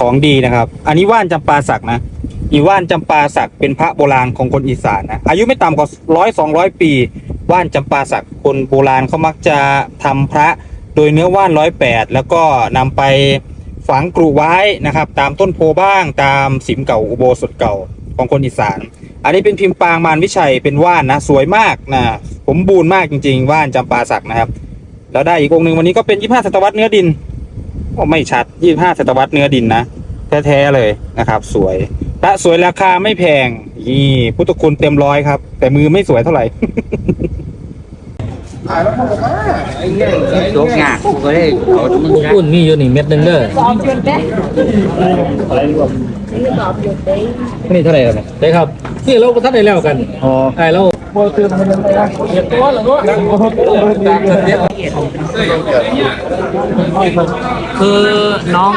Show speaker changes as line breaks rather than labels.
ของดีนะครับ อันนี้ว่านจำปาสักนะอีว่านจำปาสักเป็นพระโบราณของคนอีสานนะอายุไม่ต่ำกว่าร้อยสองร้อยปีว่านจำปาสักคนโบราณเขามักจะทำพระโดยเนื้อว่านร้อยแปดแล้วก็นำไปฝังกรุไว้นะครับ ตามต้นโพบ้างตามสิมเก่าอุโบสถเก่าของคนอีสาน อันนี้เป็นพิมพ์ปางมารวิชัยเป็นว่านนะสวยมากนะผมบูนมากจริง ๆ ว่านจำปาสักนะครับแล้วได้อีกองค์หนึ่งวันนี้ก็เป็นยี่ห้าศตวรรษเนื้อดิน โอ้ไม่ชัดยี่ห้าศตวรรษเนื้อดินนะแท้ๆเลยนะครับ สวยพระสวยราคาไม่แพงนี่พุทธคุณเต็มร้อยครับ แต่มือไม่สวยเท่าไหร่
ตกยากกูก็เลยเอามึง
อุ่นมีอยู่นี่เม็ดหนึงเด้อนี่เท่าไหร่ครับเนี่ยได้ครับนี่เราทัดได้แล้วกันอ๋อไอ้เรา
คือน้อง